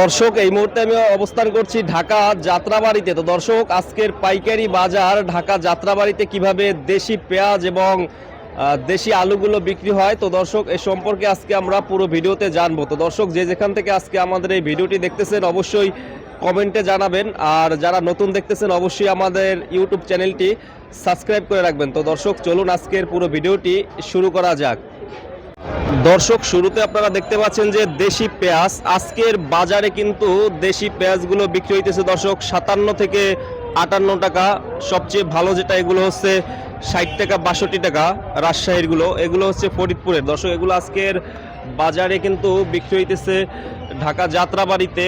দর্শক, এই মুহূর্তে আমি অবস্থান করছি ঢাকা যাত্রাবাড়িতে। তো দর্শক, আজকের পাইকারি বাজার ঢাকা যাত্রাবাড়িতে কীভাবে দেশি পেঁয়াজ এবং দেশি আলুগুলো বিক্রি হয়? তো দর্শক, এ সম্পর্কে আজকে আমরা পুরো ভিডিওতে জানব। তো দর্শক, যে যেখান থেকে আজকে আমাদের এই ভিডিওটি দেখতেছেন, অবশ্যই কমেন্টে জানাবেন। আর যারা নতুন দেখতেছেন, অবশ্যই আমাদের ইউটিউব চ্যানেলটি সাবস্ক্রাইব করে রাখবেন। তো দর্শক, চলুন আজকের পুরো ভিডিওটি শুরু করা যাক। দর্শক, শুরুতে আপনারা দেখতে পাচ্ছেন যে দেশি পেঁয়াজ। আজকের বাজারে কিন্তু দেশি পেঁয়াজগুলো বিক্রি হইতেছে দর্শক, সাতান্ন থেকে আটান্ন টাকা। সবচেয়ে ভালো যেটা, এগুলো হচ্ছে ষাট টাকা, বাষট্টি টাকা রাজশাহীরগুলো। এগুলো হচ্ছে ফরিদপুরের। দর্শক, এগুলো আজকের বাজারে কিন্তু বিক্রি হইতেছে ঢাকা যাত্রাবাড়িতে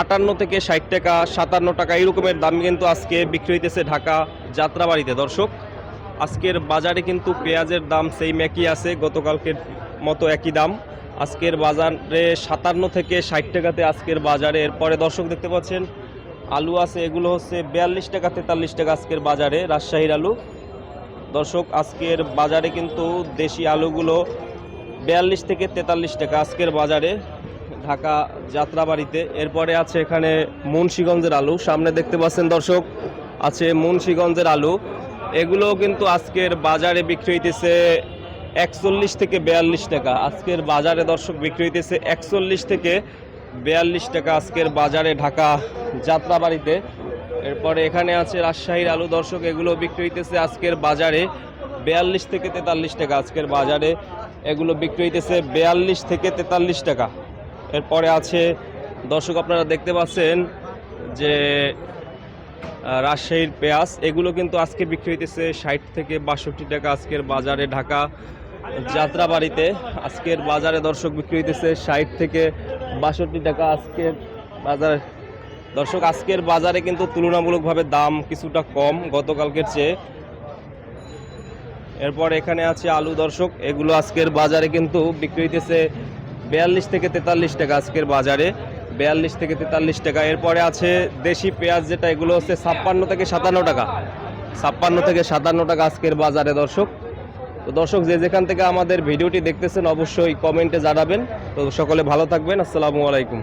আটান্ন থেকে ষাট টাকা, সাতান্ন টাকা এরকমের দাম কিন্তু আজকে বিক্রি হইতেছে ঢাকা যাত্রাবাড়িতে। দর্শক আজকের বাজারে কিন্তু পেঁয়াজের দাম সেই একই আছে, গতকালকের মতো একই দাম। আজকের বাজারে সাতান্ন থেকে ষাট টাকাতে আজকের বাজারে। এরপরে দর্শক দেখতে পাচ্ছেন, আলু আছে, এগুলো হচ্ছে বিয়াল্লিশ টাকা, তেতাল্লিশ টাকা আজকের বাজারে, রাজশাহীর আলু। দর্শক, আজকের বাজারে কিন্তু দেশি আলুগুলো বিয়াল্লিশ থেকে তেতাল্লিশ টাকা আজকের বাজারে, ঢাকা যাত্রাবাড়িতে। এরপরে আছে এখানে মুন্সীগঞ্জের আলু, সামনে দেখতে পাচ্ছেন দর্শক, আছে মুন্সীগঞ্জের আলু। এগুলো কিন্তু আজকের বাজারে বিক্রি হইতেছে একচল্লিশ থেকে বিয়াল্লিশ টাকা। আজকের বাজারে দর্শক বিক্রি হইতেছে একচল্লিশ থেকে বিয়াল্লিশ টাকা আজকের বাজারে ঢাকা যাত্রাবাড়িতে। এরপরে এখানে আছে রাজশাহীর আলু দর্শক, এগুলো বিক্রি হইতেছে আজকের বাজারে বিয়াল্লিশ থেকে তেতাল্লিশ টাকা। আজকের বাজারে এগুলো বিক্রি হইতেছে বিয়াল্লিশ থেকে তেতাল্লিশ টাকা। এরপরে আছে, দর্শক আপনারা দেখতে পাচ্ছেন যে রাজশাহীর পেঁয়াজ, এগুলো কিন্তু আজকে বিক্রি হইতেছে ষাট থেকে বাষট্টি টাকা আজকের বাজারে ঢাকা যাত্রাবাড়িতে। আজকের বাজারে দর্শক বিক্রি হইতেছে ষাট থেকে বাষট্টি টাকা আজকের বাজারে। দর্শক, আজকের বাজারে কিন্তু তুলনামূলকভাবে দাম কিছুটা কম গতকালকের চেয়ে। এরপর এখানে আছে আলু দর্শক, এগুলো আজকের বাজারে কিন্তু বিক্রি হইতেছে বিয়াল্লিশ থেকে তেতাল্লিশ টাকা আজকের বাজারে। বিয়াল্লিশ থেকে তেতাল্লিশ টাকা। এরপরে আছে দেশি পেঁয়াজ যেটা, এগুলো হচ্ছে ছাপ্পান্ন থেকে সাতান্ন টাকা। ছাপ্পান্ন থেকে সাতান্ন টাকা আজকের বাজারে, দর্শক। তো দর্শক, যে যেখান থেকে আমাদের ভিডিওটি দেখতেছেন, অবশ্যই কমেন্টে জানাবেন। তো সকলে ভালো থাকবেন। আসসালামু আলাইকুম।